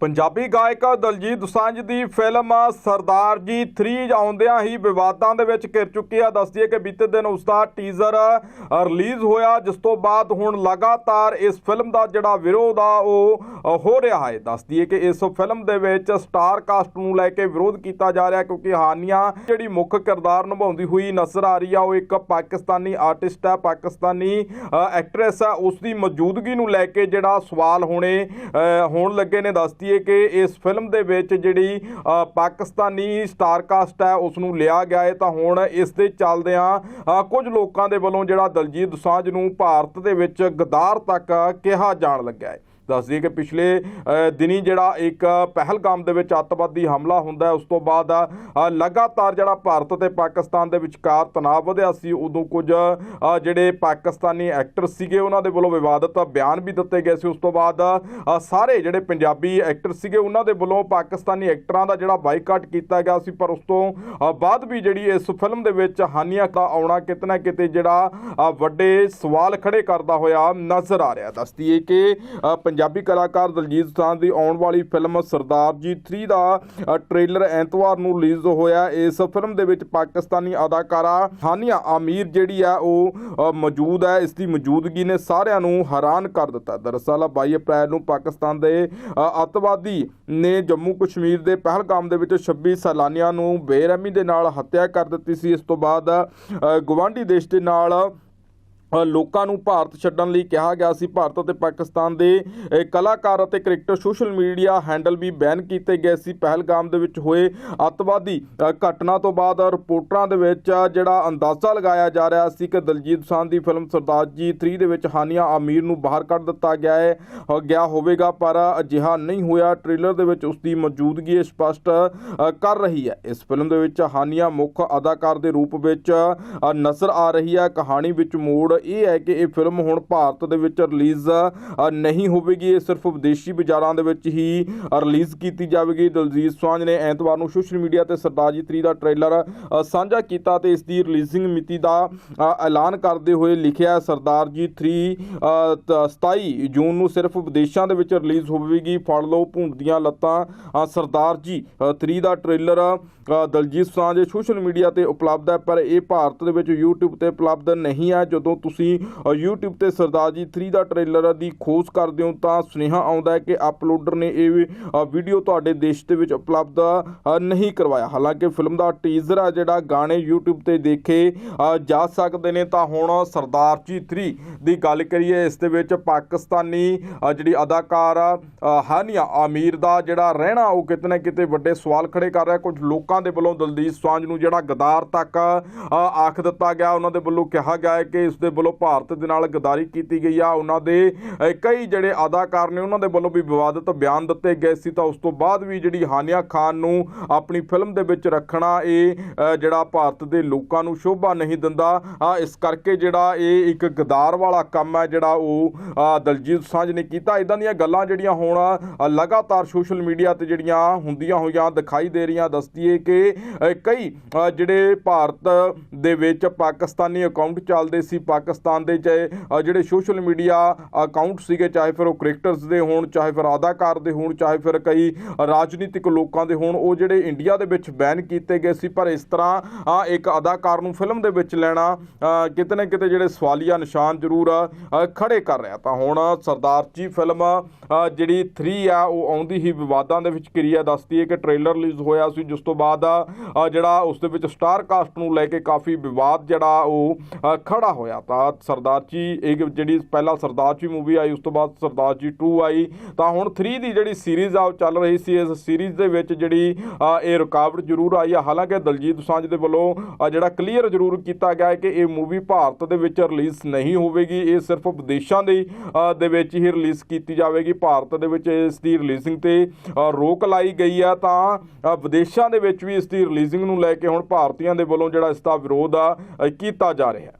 ਪੰਜਾਬੀ ਗਾਇਕ ਦਲਜੀਤ ਦੋਸਾਂਝ ਦੀ ਫਿਲਮ ਸਰਦਾਰ ਜੀ 3 ਆਉਂਦਿਆਂ ਹੀ ਵਿਵਾਦਾਂ ਦੇ ਵਿੱਚ ਘਿਰ ਚੁੱਕੀ ਆ। ਦੱਸਦੀ ਹੈ ਕਿ ਬੀਤੇ ਦਿਨ ਉਸ ਦਾ ਟੀਜ਼ਰ ਰਿਲੀਜ਼ ਹੋਇਆ, ਜਿਸ ਤੋਂ ਬਾਅਦ ਹੁਣ ਲਗਾਤਾਰ ਇਸ ਫਿਲਮ ਦਾ ਜਿਹੜਾ ਵਿਰੋਧ ਆ, ਉਹ ਹੋ ਰਿਹਾ ਹੈ। ਦੱਸਦੀ ਹੈ ਕਿ ਇਸ ਫਿਲਮ ਦੇ ਵਿੱਚ ਸਟਾਰ ਕਾਸਟ ਨੂੰ ਲੈ ਕੇ ਵਿਰੋਧ ਕੀਤਾ ਜਾ ਰਿਹਾ, ਕਿਉਂਕਿ ਹਾਨੀਆਂ ਜਿਹੜੀ ਮੁੱਖ ਕਿਰਦਾਰ ਨਿਭਾਉਂਦੀ ਹੋਈ ਨਜ਼ਰ ਆ ਰਹੀ ਆ, ਉਹ ਇੱਕ ਪਾਕਿਸਤਾਨੀ ਆਰਟਿਸਟ ਹੈ ਪਾਕਿਸਤਾਨੀ ਐਕਟ੍ਰੈਸ ਹੈ ਉਸ ਦੀ ਮੌਜੂਦਗੀ ਨੂੰ ਲੈ ਕੇ ਜਿਹੜਾ ਸਵਾਲ ਹੋਣੇ ਹੋਣ ਲੱਗੇ ਨੇ। ਦੱਸਦੀ ਹੈ ਕਿ ਇਸ ਫਿਲਮ ਦੇ ਵਿੱਚ ਜਿਹੜੀ ਪਾਕਿਸਤਾਨੀ ਸਟਾਰ ਕਾਸਟ ਹੈ ਉਸ ਨੂੰ ਲਿਆ ਗਿਆ ਹੈ। ਤਾਂ ਹੁਣ ਇਸ ਦੇ ਚੱਲਦਿਆਂ ਅ, ਕੁਝ ਲੋਕਾਂ ਦੇ ਵੱਲੋਂ ਜਿਹੜਾ ਦਲਜੀਤ ਦੋਸਾਂਝ ਨੂੰ ਭਾਰਤ ਦੇ ਵਿੱਚ ਗਦਾਰ ਤੱਕ ਕਿਹਾ ਜਾਣ ਲੱਗਾ ਹੈ। ਦੱਸ ਦਈਏ ਕਿ ਪਿਛਲੇ ਅ, ਦਿਨੀ ਜਿਹੜਾ ਇੱਕ ਪਹਿਲਗਾਮ ਦੇ ਵਿੱਚ ਅੱਤਵਾਦੀ ਹਮਲਾ ਹੁੰਦਾ ਉਸ ਤੋਂ ਬਾਅਦ ਲਗਾਤਾਰ ਜਿਹੜਾ ਭਾਰਤ ਤੇ ਪਾਕਿਸਤਾਨ ਦੇ ਵਿਚਕਾਰ ਤਣਾਅ ਵਧਿਆ ਸੀ ਉਦੋਂ ਕੁਝ ਜਿਹੜੇ ਪਾਕਿਸਤਾਨੀ ਐਕਟਰ ਸੀਗੇ ਉਹਨਾਂ ਦੇ ਵੱਲੋਂ ਵਿਵਾਦਤ ਬਿਆਨ ਵੀ ਦਿੱਤੇ ਗਏ ਸੀ। ਉਸ ਤੋਂ ਬਾਅਦ ਸਾਰੇ ਜਿਹੜੇ ਪੰਜਾਬੀ ਐਕਟਰ ਸੀਗੇ ਉਹਨਾਂ ਦੇ ਵੱਲੋਂ ਪਾਕਿਸਤਾਨੀ ਐਕਟਰਾਂ ਦਾ ਜਿਹੜਾ ਬਾਈਕਾਟ ਕੀਤਾ ਗਿਆ ਸੀ। ਪਰ ਉਸ ਤੋਂ ਬਾਅਦ ਵੀ ਜਿਹੜੀ ਇਸ ਫਿਲਮ ਦੇ ਵਿੱਚ ਹਾਨੀਆਂ ਦਾ ਆਉਣਾ ਕਿਤੇ ਨਾ ਕਿਤੇ ਜਿਹੜਾ ਵੱਡੇ ਸਵਾਲ ਖੜੇ ਕਰਦਾ ਹੋਇਆ ਨਜ਼ਰ ਆ ਰਿਹਾ। ਦੱਸਦੀ ਹੈ ਕਿ ਅ, ਪੰਜਾਬੀ ਕਲਾਕਾਰ ਦਲਜੀਤ ਦੋਸਾਂਝ ਦੀ ਆਉਣ ਵਾਲੀ ਫਿਲਮ ਸਰਦਾਰ ਜੀ 3 ਦਾ ਟ੍ਰੇਲਰ ਐਤਵਾਰ ਨੂੰ ਰਿਲੀਜ਼ ਹੋਇਆ। ਇਸ ਫਿਲਮ ਦੇ ਵਿੱਚ ਪਾਕਿਸਤਾਨੀ ਅਦਾਕਾਰਾ ਹਾਨੀਆ ਆਮੀਰ ਜਿਹੜੀ ਆ ਉਹ ਮੌਜੂਦ ਹੈ ਇਸ ਦੀ ਮੌਜੂਦਗੀ ਨੇ ਸਾਰਿਆਂ ਨੂੰ ਹੈਰਾਨ ਕਰ ਦਿੱਤਾ। ਦਰਅਸਲ 22 ਅਪ੍ਰੈਲ ਨੂੰ ਪਾਕਿਸਤਾਨ ਦੇ ਅ, ਅੱਤਵਾਦੀ ਨੇ ਜੰਮੂ ਕਸ਼ਮੀਰ ਦੇ ਪਹਿਲਗਾਮ ਦੇ ਵਿੱਚ 26 ਸੈਲਾਨੀਆਂ ਨੂੰ ਬੇਰਹਿਮੀ ਦੇ ਨਾਲ ਹੱਤਿਆ ਕਰ ਦਿੱਤੀ ਸੀ। ਇਸ ਤੋਂ ਬਾਅਦ ਅ, ਗਵਾਂਢੀ ਦੇਸ਼ ਦੇ ਨਾਲ ਲੋਕਾਂ ਨੂੰ ਭਾਰਤ ਛੱਡਣ ਲਈ ਕਿਹਾ ਗਿਆ ਸੀ। ਭਾਰਤ ਅਤੇ ਪਾਕਿਸਤਾਨ ਦੇ ਕਲਾਕਾਰ ਅਤੇ ਕ੍ਰਿਕਟਰ ਸੋਸ਼ਲ ਮੀਡੀਆ ਹੈਂਡਲ ਵੀ ਬੈਨ ਕੀਤੇ ਗਏ ਸੀ। ਪਹਿਲਗਾਮ ਦੇ ਵਿੱਚ ਹੋਏ ਅੱਤਵਾਦੀ ਘਟਨਾ ਤੋਂ ਬਾਅਦ ਰਿਪੋਰਟਰਾਂ ਦੇ ਵਿੱਚ ਜਿਹੜਾ ਅੰਦਾਜ਼ਾ ਲਗਾਇਆ ਜਾ ਰਿਹਾ ਸੀ ਕਿ ਦਲਜੀਤ ਦੋਸਾਂਝ ਦੀ ਫਿਲਮ ਸਰਦਾਰ ਜੀ 3 ਦੇ ਵਿੱਚ ਹਾਨੀਆ ਅਮੀਰ ਨੂੰ ਬਾਹਰ ਕੱਢ ਦਿੱਤਾ ਗਿਆ ਹੈ ਗਿਆ ਹੋਵੇਗਾ ਪਰ ਅਜਿਹਾ ਨਹੀਂ ਹੋਇਆ। ਟ੍ਰੇਲਰ ਦੇ ਵਿੱਚ ਉਸ ਦੀ ਮੌਜੂਦਗੀ ਸਪਸ਼ਟ ਅ, ਕਰ ਰਹੀ ਹੈ। ਇਸ ਫਿਲਮ ਦੇ ਵਿੱਚ ਹਾਨੀਆ ਮੁੱਖ ਅਦਾਕਾਰ ਦੇ ਰੂਪ ਵਿੱਚ ਨਜ਼ਰ ਆ ਰਹੀ ਹੈ। ਕਹਾਣੀ ਵਿੱਚ ਮੋੜ ਇਹ ਹੈ ਕਿ ਇਹ ਫਿਲਮ ਹੁਣ ਭਾਰਤ ਦੇ ਵਿੱਚ ਰਿਲੀਜ਼ ਨਹੀਂ ਹੋਵੇਗੀ। ਇਹ ਸਿਰਫ ਵਿਦੇਸ਼ੀ ਬਾਜ਼ਾਰਾਂ ਦੇ ਵਿੱਚ ਹੀ ਰਿਲੀਜ਼ ਕੀਤੀ ਜਾਵੇਗੀ। ਦਲਜੀਤ ਸਵਾਂਝ ਨੇ ਐਤਵਾਰ ਨੂੰ ਸੋਸ਼ਲ ਮੀਡੀਆ ਤੇ ਸਰਦਾਰ ਜੀ 3 ਦਾ ਟ੍ਰੇਲਰ ਸਾਂਝਾ ਕੀਤਾ ਤੇ ਇਸ ਦੀ ਰਿਲੀਜ਼ਿੰਗ ਮਿਤੀ ਦਾ ਐਲਾਨ ਕਰਦੇ ਹੋਏ ਲਿਖਿਆ ਸਰਦਾਰ ਜੀ 3 ਅ, 27 ਜੂਨ ਨੂੰ ਸਿਰਫ ਵਿਦੇਸ਼ਾਂ ਦੇ ਵਿੱਚ ਰਿਲੀਜ਼ ਹੋਵੇਗੀ। ਫੜ ਲਓ ਭੂੰਡ ਦੀਆਂ ਲੱਤਾਂ ਅ, ਸਰਦਾਰ ਜੀ ਅ, 3 ਦਾ trailer Diljit Dosanjh social media ਤੇ ਉਪਲਬਧ ਹੈ ਪਰ ਇਹ ਭਾਰਤ ਦੇ ਵਿੱਚ YouTube ਤੇ ਉਪਲਬਧ ਨਹੀਂ ਹੈ। ਜਦੋਂ ਤੁਸੀਂ ਅ, YouTube ਤੇ ਸਰਦਾਰ ਜੀ 3 ਦਾ ਟ੍ਰੇਲਰ ਦੀ ਖੋਜ ਕਰਦੇ ਹੋ ਤਾਂ ਸੁਨੇਹਾ ਆਉਂਦਾ ਹੈ ਕਿ ਅਪਲੋਡਰ ਨੇ ਇਹ ਵੀਡੀਓ ਤੁਹਾਡੇ ਦੇਸ਼ ਦੇ ਵਿੱਚ ਉਪਲਬਧ ਨਹੀਂ ਕਰਵਾਇਆ। ਹਾਲਾਂਕਿ ਫਿਲਮ ਦਾ ਟੀਜ਼ਰ ਆ ਜਿਹੜਾ ਗਾਣੇ YouTube ਤੇ ਦੇਖੇ ਜਾ ਸਕਦੇ ਨੇ। ਤਾਂ ਹੁਣ ਸਰਦਾਰ ਜੀ 3 ਦੀ ਗੱਲ ਕਰੀਏ ਇਸ ਦੇ ਵਿੱਚ ਪਾਕਿਸਤਾਨੀ ਜਿਹੜੀ ਅਦਾਕਾਰ ਹਾਨੀਆ ਆਮੀਰ ਦਾ ਜਿਹੜਾ ਰਹਿਣਾ ਉਹ ਕਿਤੇ ਨਾ ਕਿਤੇ ਵੱਡੇ ਸਵਾਲ ਖੜੇ ਕਰ ਰਿਹਾ। ਕੁਝ ਲੋਕਾਂ ਦੇ ਵੱਲੋਂ ਦਲਜੀਤ ਦੋਸਾਂਝ ਨੂੰ ਜਿਹੜਾ ਗਦਾਰ ਤੱਕ ਆਖ ਦਿੱਤਾ ਗਿਆ। ਉਹਨਾਂ ਦੇ ਵੱਲੋਂ ਕਿਹਾ ਗਿਆ ਹੈ ਕਿ ਇਸ ਦੇ ਵੱਲੋਂ ਭਾਰਤ ਦੇ ਨਾਲ ਗਦਾਰੀ ਕੀਤੀ ਗਈ ਆ। ਉਹਨਾਂ ਦੇ ਕਈ ਜਿਹੜੇ ਅਦਾਕਾਰ ਨੇ ਉਹਨਾਂ ਦੇ ਵੱਲੋਂ ਵੀ ਵਿਵਾਦਤ ਬਿਆਨ ਦਿੱਤੇ ਗਏ ਸੀ। ਤਾਂ ਉਸ ਤੋਂ ਬਾਅਦ ਵੀ ਜਿਹੜੀ ਹਾਨੀਆ ਖਾਨ ਨੂੰ ਆਪਣੀ ਫਿਲਮ ਦੇ ਵਿੱਚ ਰੱਖਣਾ ਇਹ ਜਿਹੜਾ ਭਾਰਤ ਦੇ ਲੋਕਾਂ ਨੂੰ ਸ਼ੋਭਾ ਨਹੀਂ ਦਿੰਦਾ ਇਸ ਕਰਕੇ ਜਿਹੜਾ ਇਹ ਇੱਕ ਗਦਾਰ ਵਾਲਾ ਕੰਮ ਹੈ, ਜਿਹੜਾ ਉਹ ਦਲਜੀਤ ਸਾਂਝ ਨੇ ਕੀਤਾ। ਇਦਾਂ ਦੀਆਂ ਗੱਲਾਂ ਜਿਹੜੀਆਂ ਹੁਣ ਲਗਾਤਾਰ ਸੋਸ਼ਲ ਮੀਡੀਆ ਤੇ ਜਿਹੜੀਆਂ ਹੁੰਦੀਆਂ ਹੋਈਆਂ ਦਿਖਾਈ ਦੇ ਰਹੀਆਂ, ਦੱਸਦੀਏ ਕਿ ਕਈ ਜਿਹੜੇ ਭਾਰਤ ਦੇ ਵਿੱਚ ਪਾਕਿਸਤਾਨੀ ਅਕਾਊਂਟ ਚੱਲਦੇ ਸੀ ਪਾਕਿਸਤਾਨ ਦੇ ਚਾਹੇ ਜਿਹੜੇ ਸੋਸ਼ਲ ਮੀਡੀਆ ਅਕਾਊਂਟ ਸੀਗੇ ਚਾਹੇ ਫਿਰ ਉਹ ਕ੍ਰਿਕਟਰਸ ਦੇ ਹੋਣ ਚਾਹੇ ਫਿਰ ਅਦਾਕਾਰ ਦੇ ਹੋਣ ਚਾਹੇ ਫਿਰ ਕਈ ਰਾਜਨੀਤਿਕ ਲੋਕਾਂ ਦੇ ਹੋਣ ਉਹ ਜਿਹੜੇ ਇੰਡੀਆ ਦੇ ਵਿੱਚ ਬੈਨ ਕੀਤੇ ਗਏ ਸੀ। ਪਰ ਇਸ ਤਰ੍ਹਾਂ ਇੱਕ ਅਦਾਕਾਰ ਨੂੰ ਫਿਲਮ ਦੇ ਵਿੱਚ ਲੈਣਾ ਕਿਤੇ ਨਾ ਕਿਤੇ ਜਿਹੜੇ ਸਵਾਲੀਆ ਨਿਸ਼ਾਨ ਜ਼ਰੂਰ ਅ, ਖੜੇ ਕਰ ਰਿਹਾ। ਤਾਂ ਹੁਣ ਸਰਦਾਰ ਜੀ ਫਿਲਮ ਜਿਹੜੀ 3 ਆ ਉਹ ਆਉਂਦੀ ਹੀ ਵਿਵਾਦਾਂ ਦੇ ਵਿੱਚ ਕਿਰਿਆ ਦੱਸਦੀ ਹੈ ਕਿ ਟ੍ਰੇਲਰ ਰਿਲੀਜ਼ ਹੋਇਆ ਸੀ। ਜਿਸ ਤੋਂ ਬਾਅਦ ਜਿਹੜਾ ਉਸ ਦੇ ਵਿੱਚ ਸਟਾਰ ਕਾਸਟ ਨੂੰ ਲੈ ਕੇ ਕਾਫੀ ਵਿਵਾਦ ਜਿਹੜਾ ਉਹ ਅ, ਖੜਾ ਹੋਇਆ। ਤਾਂ ਸਰਦਾਰ ਜੀ, ਇੱਕ ਜਿਹੜੀ ਪਹਿਲਾਂ ਸਰਦਾਰ ਜੀ ਮੂਵੀ ਆਈ, ਉਸ ਤੋਂ ਬਾਅਦ ਸਰਦਾਰ ਜੀ 2 ਆਈ। ਤਾਂ ਹੁਣ 3 ਦੀ ਜਿਹੜੀ ਸੀਰੀਜ਼ ਆ, ਉਹ ਚੱਲ ਰਹੀ ਸੀ। ਇਸ ਸੀਰੀਜ਼ ਦੇ ਵਿੱਚ ਜਿਹੜੀ ਇਹ ਰੁਕਾਵਟ ਜ਼ਰੂਰ ਆਈ ਆ। ਹਾਲਾਂਕਿ ਦਲਜੀਤ ਦੋਸਾਂਝ ਦੇ ਵੱਲੋਂ ਜਿਹੜਾ ਕਲੀਅਰ ਜ਼ਰੂਰ ਕੀਤਾ ਗਿਆ ਹੈ ਕਿ ਇਹ ਮੂਵੀ ਭਾਰਤ ਦੇ ਵਿੱਚ ਰਿਲੀਜ਼ ਨਹੀਂ ਹੋਵੇਗੀ। ਇਹ ਸਿਰਫ ਵਿਦੇਸ਼ਾਂ ਦੇ ਦੇ ਵਿੱਚ ਹੀ ਰਿਲੀਜ਼ ਕੀਤੀ ਜਾਵੇਗੀ। ਭਾਰਤ ਦੇ ਵਿੱਚ ਇਸ ਦੀ ਰਿਲੀਜ਼ਿੰਗ ਤੇ ਰੋਕ ਲਾਈ ਗਈ ਆ। ਤਾਂ ਵਿਦੇਸ਼ਾਂ ਦੇ ਵਿੱਚ ਵੀ ਇਸ ਦੀ ਰਿਲੀਜ਼ਿੰਗ ਨੂੰ ਲੈ ਕੇ ਹੁਣ ਭਾਰਤੀਆਂ ਦੇ ਵੱਲੋਂ ਜਿਹੜਾ ਇਸ ਦਾ ਵਿਰੋਧ ਆ ਕੀਤਾ ਜਾ ਰਿਹਾ ਹੈ।